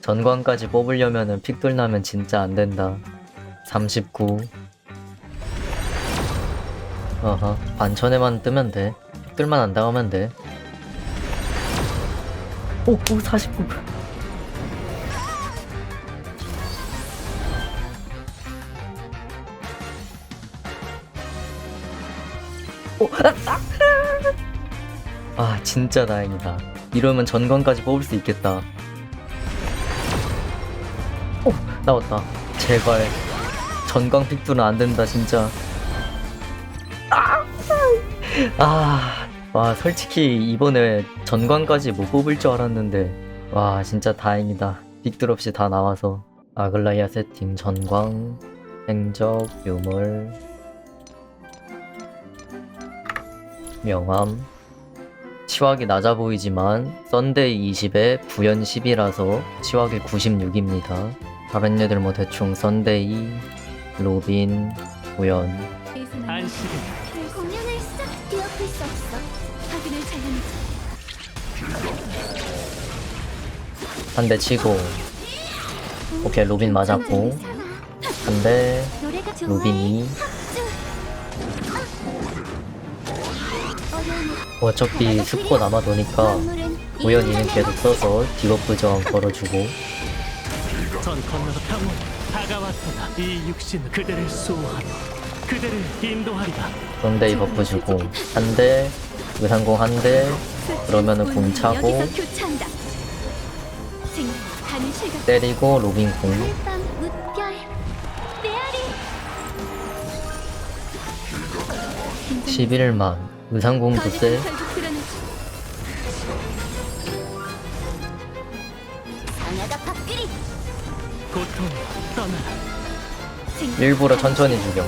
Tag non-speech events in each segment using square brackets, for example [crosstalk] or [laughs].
전광까지 뽑으려면은 픽돌 나면 진짜 안 된다. 39. 어허, 반천에만 뜨면 돼. 픽돌만 안 당하면 돼. 오, 오, 49. 오, 아, 아, 아, 진짜 다행이다. 이러면 전광까지 뽑을 수 있겠다. 오, 나왔다. 제발. 전광 픽돌은 안 된다, 진짜. 아, 아, 와, 솔직히 이번에 전광까지 못 뽑을 줄 알았는데, 와, 진짜 다행이다. 픽돌 없이 다 나와서. 아글라이아 세팅, 전광, 행적, 유물, 명함. 치확이 낮아 보이지만 썬데이 20에 부연 10이라서 치확이 96입니다. 다른 애들 뭐 대충 썬데이, 로빈, 부연. 안식은 공연을 싹 뒤엎을 수 없어. 확인을 잘해내자. 한 대 치고 오케이 로빈 맞았고 한대 노래가 좋아해. 로빈이 어차피 스포 남아도니까 우연히는 계속 써서 디버프 저항 걸어주고 전 건너서 평온 다가왔구나 이 육신은 그대를 수호하며 그대를 인도하리라 썬데이 버프 주고 한 대 의상공 한 대 그러면은 공 차고 여기서 교차한다. 생각하는 시각. 때리고 로빈 공밤 무별 메아리. 11만 의상공도 세 결국 드러내지. 상하가 밥그리. 고통 떠나라 일부러 천천히 죽여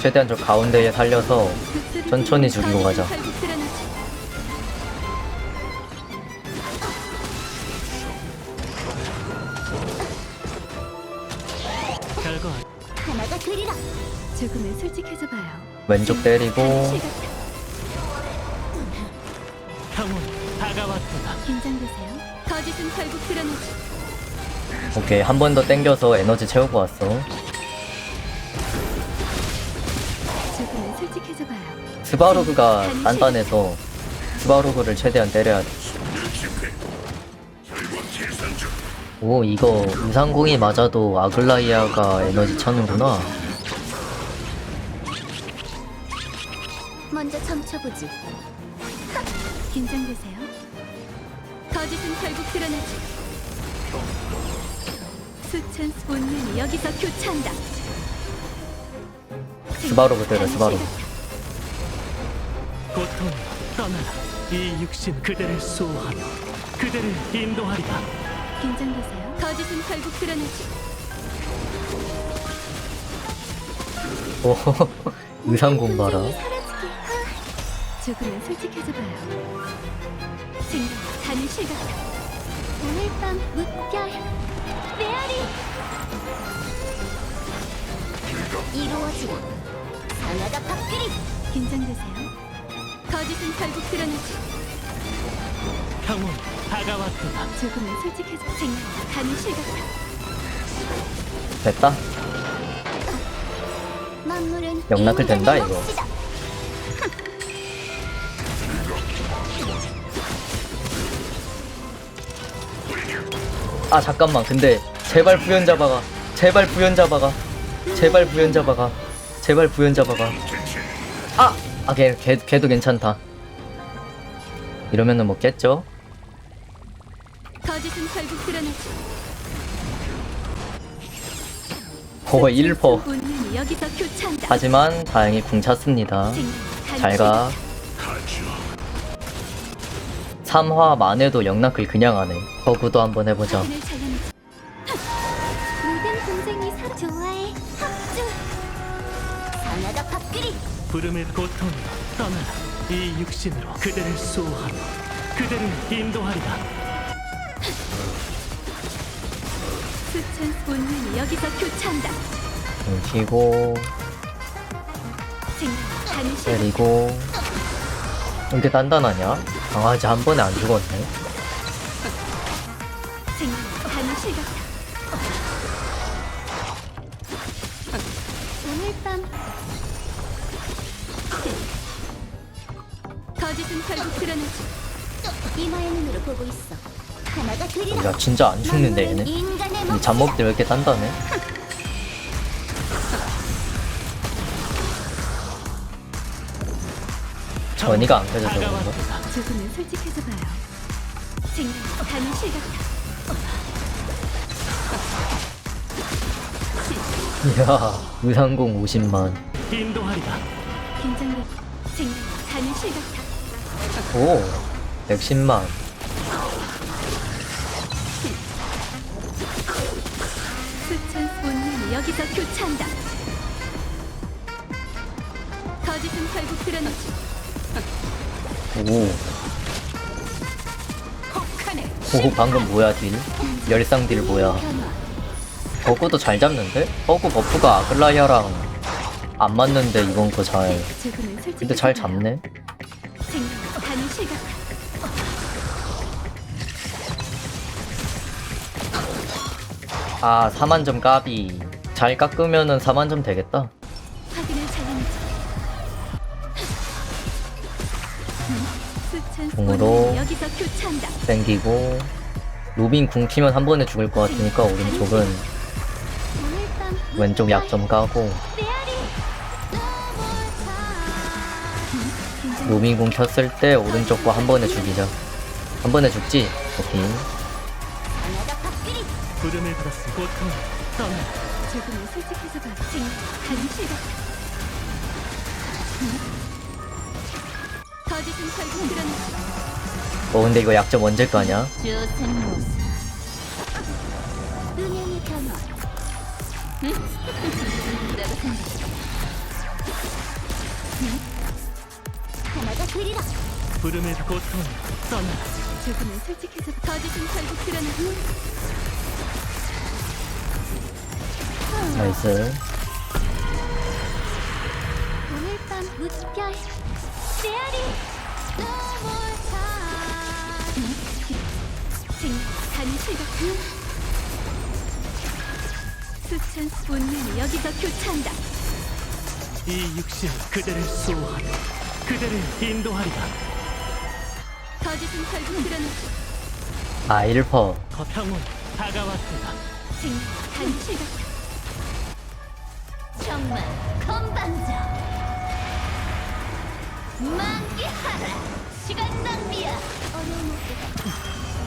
최대한 저 가운데에 살려서 천천히 죽이고 가자. 결국 드러내지. 결과 하나가 그리라. 조금은 솔직해져 봐요. 왼쪽 때리고 다가왔구나 긴장되세요. 거짓은 결국 드러내지. 오케이 한 번 더 땡겨서 에너지 채우고 왔어 조금은 솔직해져 봐요. 스바루그가 단단해서 스바루그를 최대한 때려야 돼. 오 이거 의상공이 맞아도 아글라이아가 에너지 차는구나 먼저 점쳐보지. 긴장되세요. 거짓은 결국 드러나지. 수천 본능이 여기서 교차한다. 스바루그 때려 스바루그 고통 떠나라 이 육신 그대를 수호하며 그대를 인도하리라 긴장되세요. 거짓은 결국 드러나지. 오 [laughs] 의상공 봐라 사라지게. 조금은 솔직해져 봐요. 생각 하는 시각. 오늘 밤 무별 메아리. 이루어지라. 상하가 밥그리. 긴장되세요. 거짓은 결국 드러나지. 평온 다가왔구나 조금은 솔직해져. 생각하는 시각. 됐다 만물은 영락을 된다, 이거. 봅시다. 아 잠깐만 근데 제발 부연 잡아가 제발 부연 잡아가 제발 부연 잡아가 제발 부연 잡아가 아! 아 걔, 걔, 걔도 괜찮다 이러면은 뭐 깼죠? 거짓은 결국 드러나지. 오 1퍼 본능이 여기서 교차한다. 하지만 다행히 궁 찼습니다 잘가 3화 만에도 영락을 그냥 하네 거구도 한번 해보자 시각. 잘해내지. 모든 동생이 사 좋아해. 합주. 상하가 밥그리. 부름의 고통 떠나라 이 육신으로 그대를 수호하며 그대를 인도하리라 수천 본능이 여기서 교차한다. 시각. 때리고 이렇게 단단하냐? 강아지 한 번에 안 죽었네. 가는 시각 오늘 밤 거짓은 결국 드러나지 이마의 눈으로 보고 있어 하나가 그리라 야, 진짜 안 죽는데, 얘는. 인간의 이 잡목들 왜 이렇게 단단해? 전이가 안 켜져서 그런가? 다가왔다. 조금은 솔직해서 봐요 생각 가는 시각 이야, 의상공 50만. 인도하리라. 긴장돼 생각 가는 시각 오, 110만. 수천 운명이 여기서 교차한다 거짓은 결국 드러나지 오, 오, 방금 뭐야, 딜? 열상 딜 뭐야? 버그도 잘 잡는데? 버그 버프가 아글라이아랑 안 맞는데 이건 거 잘. 근데 잘. 잡네? 아, 4만점 까비. 잘 깎으면은 4만점 되겠다. 교차한다 땡기고. 루빈 궁 키면 한 번에 죽을 것 같으니까 오른쪽은 오늘 밤 왼쪽 약점 까고. 루빈 궁 켰을 때 오른쪽 거한 번에 죽이자. 한 번에 죽지? 오케이. 부름을 고통. 조금은 솔직해서 가는 시각 거짓은 결국 드러나지 어, 근데 이거 약점 언제 까냐? 주생 모습 은행의 변화 응? [laughs] 나도 생각 응? 하나가 그리라 부름을 고통 떠나라. 조금은 솔직해서 거짓은 결국 드러나지 나이스. 오늘 밤 무별 수천 운명이 여기서 교차한다. 이 육신 그대를 수호하며 그대를 인도하리라. 거짓은 결국 드러나지 아, 1퍼. 거평온 다가왔다. 가는 시각 정말 건방져 만개하라 시간 낭비야 어려운 목표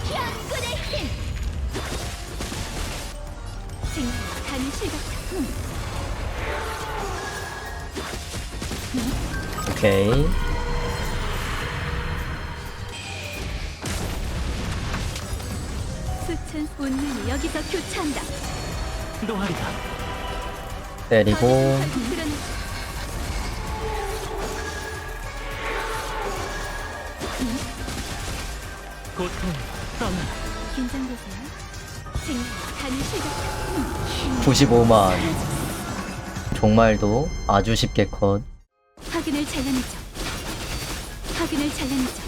현군의 힘 생각 가는 시각 오케이. 수천 운명이 여기서 교차한다 인도하리라. 때리고. 고통 떠나라. 긴장되세요 생각 가는 시각 95만. 종말도 아주 쉽게 컷. 확인을 잘라내죠. 확인을 잘라내죠.